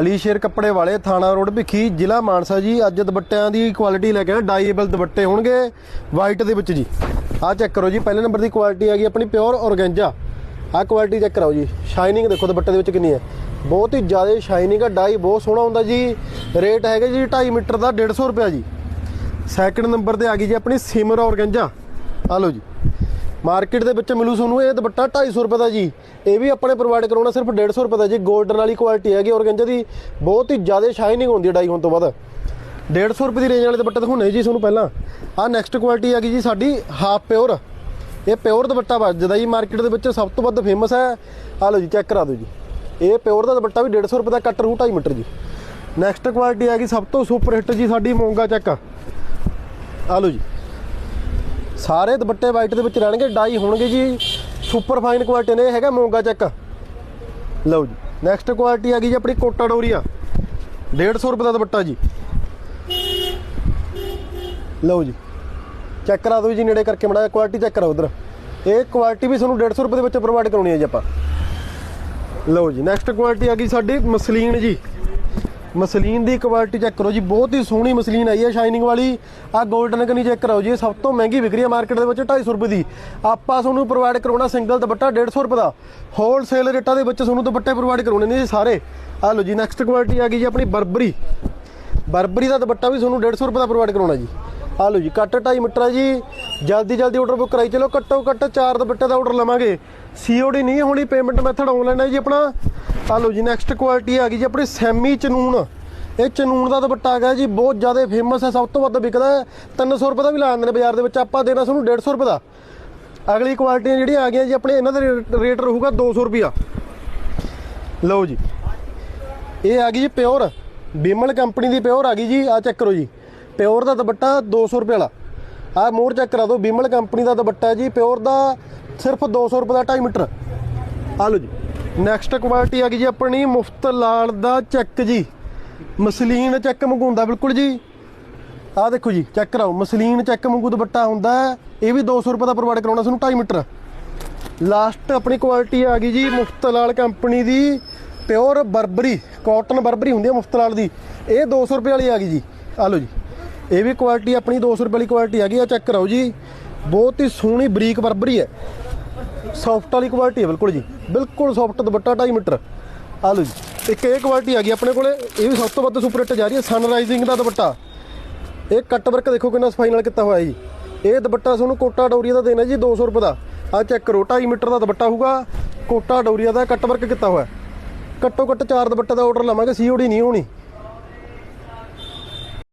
ਅਲੀ ਸ਼ੇਰ ਕੱਪੜੇ ਵਾਲੇ ਥਾਣਾ ਰੋਡ ਭਿੱਖੀ ਜ਼ਿਲ੍ਹਾ ਮਾਨਸਾ ਜੀ, ਅੱਜ ਦੁਪੱਟਿਆਂ ਦੀ ਕੁਆਲਿਟੀ ਲੈ ਕੇ ਆਏ ਡਾਈਏਬਲ ਦੁਪੱਟੇ ਹੋਣਗੇ ਵਾਈਟ ਦੇ ਵਿੱਚ ਜੀ। ਆਹ ਚੈੱਕ ਕਰੋ ਜੀ, ਪਹਿਲੇ ਨੰਬਰ ਦੀ ਕੁਆਲਿਟੀ ਆ ਗਈ ਆਪਣੀ ਪਿਓਰ ਔਰਗੈਂਜਾ ਆਹ ਕੁਆਲਿਟੀ ਚੈੱਕ ਕਰਾਓ ਜੀ ਸ਼ਾਈਨਿੰਗ ਦੇਖੋ ਦੁਪੱਟੇ ਦੇ ਵਿੱਚ ਕਿੰਨੀ ਹੈ। ਬਹੁਤ ਹੀ ਜ਼ਿਆਦਾ ਸ਼ਾਈਨਿੰਗ ਆ ਡਾਈ ਬਹੁਤ ਸੋਹਣਾ ਹੁੰਦਾ ਜੀ। ਰੇਟ ਹੈਗਾ ਜੀ 2.5 ਮੀਟਰ ਦਾ 150 ਰੁਪਿਆ ਜੀ। ਸੈਕਿੰਡ ਨੰਬਰ ਤੇ ਆ ਗਈ ਜੀ ਆਪਣੀ ਸਿਮਰ ਔਰਗੈਂਜਾ ਆ ਲਓ ਜੀ। ਮਾਰਕੀਟ ਦੇ ਵਿੱਚ ਮਿਲੂ ਤੁਹਾਨੂੰ ਇਹ ਦੁਪੱਟਾ 250 ਰੁਪਏ ਦਾ ਜੀ। ਇਹ ਵੀ ਆਪਣੇ ਪ੍ਰੋਵਾਈਡ ਕਰਾਉਣਾ ਸਿਰਫ 150 ਰੁਪਏ ਦਾ ਜੀ। 골ਡਨ ਵਾਲੀ ਕੁਆਲਿਟੀ ਹੈਗੀ ਔਰਗੈਂਜਾ ਦੀ ਬਹੁਤ ਹੀ ਜ਼ਿਆਦਾ ਸ਼ਾਈਨਿੰਗ ਹੁੰਦੀ ਹੈ ਡਾਈ ਹੋਣ ਤੋਂ ਬਾਅਦ 150 ਰੁਪਏ ਦੀ ਰੇਂਜ ਵਾਲੇ ਦੁਪੱਟੇ ਦਿਖਾਉਣੇ ਜੀ ਤੁਹਾਨੂੰ ਪਹਿਲਾਂ। ਆਹ ਨੈਕਸਟ ਕੁਆਲਿਟੀ ਹੈਗੀ ਜੀ ਸਾਡੀ ਹਾਫ ਪਿਓਰ ਇਹ ਪਿਓਰ ਦੁਪੱਟਾ ਵੱਜਦਾ ਜੀ ਮਾਰਕੀਟ ਦੇ ਵਿੱਚ, ਸਭ ਤੋਂ ਵੱਧ ਫੇਮਸ ਹੈ। ਆ ਲਓ ਜੀ ਚੈੱਕ ਕਰਾ ਦਿਓ ਜੀ। ਇਹ ਪਿਓਰ ਦਾ ਦੁਪੱਟਾ ਵੀ 150 ਰੁਪਏ ਦਾ ਕੱਟ ਰੂ 2.5 ਮੀਟਰ ਜੀ। ਨੈਕਸਟ ਕੁਆਲਿਟੀ ਹੈਗੀ ਸਭ ਤੋਂ ਸੁਪਰ ਹਿੱਟ ਜੀ ਸਾਡੀ ਮੋਂਗਾ ਚੈੱਕ। ਆ ਲਓ ਜੀ। ਸਾਰੇ ਦੁਪੱਟੇ ਵਾਈਟ ਦੇ ਵਿੱਚ ਰਹਿਣਗੇ, ਡਾਈ ਹੋਣਗੇ ਜੀ। ਸੁਪਰ ਫਾਈਨ ਕੁਆਲਿਟੀ ਨੇ, ਇਹ ਹੈਗਾ ਮੋਂਗਾ ਚੱਕ। ਲਓ ਜੀ ਨੈਕਸਟ ਕੁਆਲਿਟੀ ਆ ਗਈ ਜੀ ਆਪਣੀ ਕੋਟਾ ਡੋਰੀਆ। 150 ਰੁਪਏ ਦਾ ਦੁਪੱਟਾ ਜੀ। ਲਓ ਜੀ ਚੈੱਕ ਕਰਾ ਦਿਓ ਜੀ ਨੇੜੇ ਕਰਕੇ, ਮੜਾ ਕੁਆਲਿਟੀ ਚੈੱਕ ਕਰਾਓ ਉਧਰ। ਇਹ ਕੁਆਲਿਟੀ ਵੀ ਤੁਹਾਨੂੰ 150 ਰੁਪਏ ਦੇ ਵਿੱਚ ਪ੍ਰੋਵਾਈਡ ਕਰਾਉਣੀ ਹੈ ਜੀ ਆਪਾਂ। ਲਓ ਜੀ ਨੈਕਸਟ ਕੁਆਲਿਟੀ ਆ ਗਈ ਸਾਡੀ ਮਸਲੀਨ ਜੀ। ਮਸਲੀਨ ਦੀ ਕੁਆਲਿਟੀ ਚੈੱਕ ਕਰੋ ਜੀ, ਬਹੁਤ ਹੀ ਸੋਹਣੀ ਮਸਲੀਨ ਆਈ ਹੈ ਸ਼ਾਈਨਿੰਗ ਵਾਲੀ। ਆ 골ਡਨ ਕਨੀ ਚੈੱਕ ਕਰਾਓ ਜੀ, ਇਹ ਸਭ ਤੋਂ ਮਹਿੰਗੀ ਵਿਕ ਰਹੀ ਹੈ ਮਾਰਕੀਟ ਦੇ ਵਿੱਚ 250 ਰੁਪਏ ਦੀ। ਆਪਾਂ ਤੁਹਾਨੂੰ ਪ੍ਰੋਵਾਈਡ ਕਰਾਉਣਾ ਸਿੰਗਲ ਦੁਪੱਟਾ 150 ਰੁਪਏ ਦਾ। ਹੋਲਸੇਲ ਰੇਟਾਂ ਦੇ ਵਿੱਚ ਤੁਹਾਨੂੰ ਦੁਪੱਟੇ ਪ੍ਰੋਵਾਈਡ ਕਰਾਉਣੇ ਨੇ ਜੀ ਸਾਰੇ। ਆ ਲਓ ਜੀ ਨੈਕਸਟ ਕੁਆਲਿਟੀ ਆ ਗਈ ਜੀ ਆਪਣੀ ਬਰਬਰੀ। ਬਰਬਰੀ ਦਾ ਦੁਪੱਟਾ ਵੀ ਤੁਹਾਨੂੰ 150 ਰੁਪਏ ਦਾ ਪ੍ਰੋਵਾਈਡ ਕਰਾਉਣਾ ਜੀ। ਆ ਲਓ ਜੀ ਕੱਟ 2.5 ਮੀਟਰ ਜੀ। ਜਲਦੀ ਜਲਦੀ ਆਰਡਰ ਬੁੱਕ ਕਰਾਈ ਚਲੋ। ਘੱਟੋ ਘੱਟ 4 ਦੁਪੱਟੇ ਦਾ ਆਰਡਰ ਲਵਾਂਗੇ। ਸੀਓਡੀ ਨਹੀਂ ਹੋਣੀ ਪੇਮੈਂਟ ਮੈਥਡ ਆਨਲਾਈਨ ਹੈ ਜੀ ਆਪਣਾ। ਆ ਲਓ ਜੀ ਨੈਕਸਟ ਕੁਆਲਿਟੀ ਆ ਗਈ ਜੀ ਆਪਣੀ ਸੈਮੀ ਚਨੂਨ। ਇਹ ਚਨੂਨ ਦਾ ਦੁਪੱਟਾ ਹੈਗਾ ਜੀ, ਬਹੁਤ ਜ਼ਿਆਦਾ ਫੇਮਸ ਹੈ, ਸਭ ਤੋਂ ਵੱਧ ਵਿਕਦਾ ਹੈ। 300 ਰੁਪਏ ਦਾ ਵੀ ਲਾ ਦਿੰਦੇ ਨੇ ਬਾਜ਼ਾਰ ਦੇ ਵਿੱਚ, ਆਪਾਂ ਦੇਣਾ ਤੁਹਾਨੂੰ 150 ਰੁਪਏ ਦਾ। ਅਗਲੀ ਕੁਆਲਿਟੀਆਂ ਜਿਹੜੀਆਂ ਆ ਗਈਆਂ ਜੀ, ਆਪਣੇ ਇਹਨਾਂ ਦਾ ਰੇਟ- ਰੇਟ ਰਹੂਗਾ 200 ਰੁਪਿਆ ਲਓ ਜੀ, ਇਹ ਆ ਗਈ ਜੀ ਪਿਓਰ ਬਿਮਲ ਕੰਪਨੀ ਦੀ ਪਿਓਰ ਆ ਗਈ ਜੀ ਆ ਚੈੱਕ ਕਰੋ ਜੀ। ਪਿਓਰ ਦਾ ਦੁਪੱਟਾ 200 ਰੁਪਏ ਵਾਲਾ। ਆ ਮੋਰ ਚੈੱਕ ਕਰਾ ਦਿਓ, ਬਿਮਲ ਕੰਪਨੀ ਦਾ ਦੁਪੱਟਾ ਜੀ ਪਿਓਰ ਦਾ ਸਿਰਫ 200 ਰੁਪਏ ਦਾ 2.5 ਮੀਟਰ। ਆ ਲਓ ਜੀ। ਨੈਕਸਟ ਕੁਆਲਿਟੀ ਆ ਗਈ ਜੀ ਆਪਣੀ ਮੁਫਤ ਲਾਲ ਦਾ ਚੈੱਕ ਜੀ। ਮਸਲੀਨ ਚੈੱਕ ਮੰਗਾਉਂਦਾ ਬਿਲਕੁਲ ਜੀ। ਆ ਦੇਖੋ ਜੀ ਚੈੱਕ ਕਰਾਓ। ਮਸਲੀਨ ਚੈੱਕ ਮੰਗੂ ਦੁਪੱਟਾ ਹੁੰਦਾ ਇਹ ਵੀ 200 ਰੁਪਏ ਦਾ ਪ੍ਰੋਵਾਈਡ ਕਰਾਉਣਾ ਸਾਨੂੰ 2.5 ਮੀਟਰ। ਲਾਸਟ ਆਪਣੀ ਕੁਆਲਿਟੀ ਆ ਗਈ ਜੀ ਮੁਫਤ ਲਾਲ ਕੰਪਨੀ ਦੀ। ਪਿਓਰ ਬਰਬਰੀ ਕਾਟਨ ਬਰਬਰੀ ਹੁੰਦੀ ਹੈ ਮੁਫਤ ਲਾਲ ਦੀ। ਇਹ 200 ਰੁਪਏ ਵਾਲੀ ਆ ਗਈ ਜੀ। ਆ ਲਓ ਜੀ। ਇਹ ਵੀ ਕੁਆਲਿਟੀ ਆਪਣੀ 200 ਰੁਪਏ ਵਾਲੀ ਕੁਆਲਿਟੀ ਆ ਗਈ। ਆ ਚੈੱਕ ਕਰਾਓ ਜੀ। ਬਹੁਤ ਹੀ ਸੋਹਣੀ ਬਰੀਕ ਬਰਬਰੀ ਹੈ। ਸੌਫਟ ਵਾਲੀ ਕੁਆਲਿਟੀ ਹੈ, ਬਿਲਕੁਲ ਜੀ। ਬਿਲਕੁਲ ਸੌਫਟ ਦੁਪੱਟਾ 2.5 ਮੀਟਰ। ਆ ਲਓ ਜੀ, ਇੱਕ ਇਹ ਕੁਆਲਿਟੀ ਆ ਗਈ ਆਪਣੇ ਕੋਲੇ। ਇਹ ਵੀ ਸਭ ਤੋਂ ਵੱਧ ਸੁਪਰ ਹਿੱਟ ਜਾ ਰਹੀ ਹੈ ਸਨਰਾਈਜ਼ਿੰਗ ਦਾ ਦੁਪੱਟਾ। ਇਹ ਕੱਟ ਵਰਕ ਦੇਖੋ ਕਿੰਨਾ ਸਫ਼ਾਈ ਨਾਲ ਕੀਤਾ ਹੋਇਆ ਜੀ। ਇਹ ਦੁਪੱਟਾ ਤੁਹਾਨੂੰ ਕੋਟਾ ਡੋਰੀਆ ਦਾ ਦੇਣਾ ਜੀ 200 ਰੁਪਏ ਦਾ। ਆ ਚੈੱਕ ਕਰੋ 2.5 ਮੀਟਰ ਦਾ ਦੁਪੱਟਾ ਹੋਊਗਾ। ਕੋਟਾ ਡੋਰੀਆ ਦਾ ਕੱਟ ਵਰਕ ਕੀਤਾ ਹੋਇਆ। ਘੱਟੋ ਘੱਟ ਚਾਰ ਦੁਪੱਟੇ ਦਾ ਆਰਡਰ ਲਵਾਂਗੇ ਸੀਓਡੀ ਨਹੀਂ ਹੋਣੀ।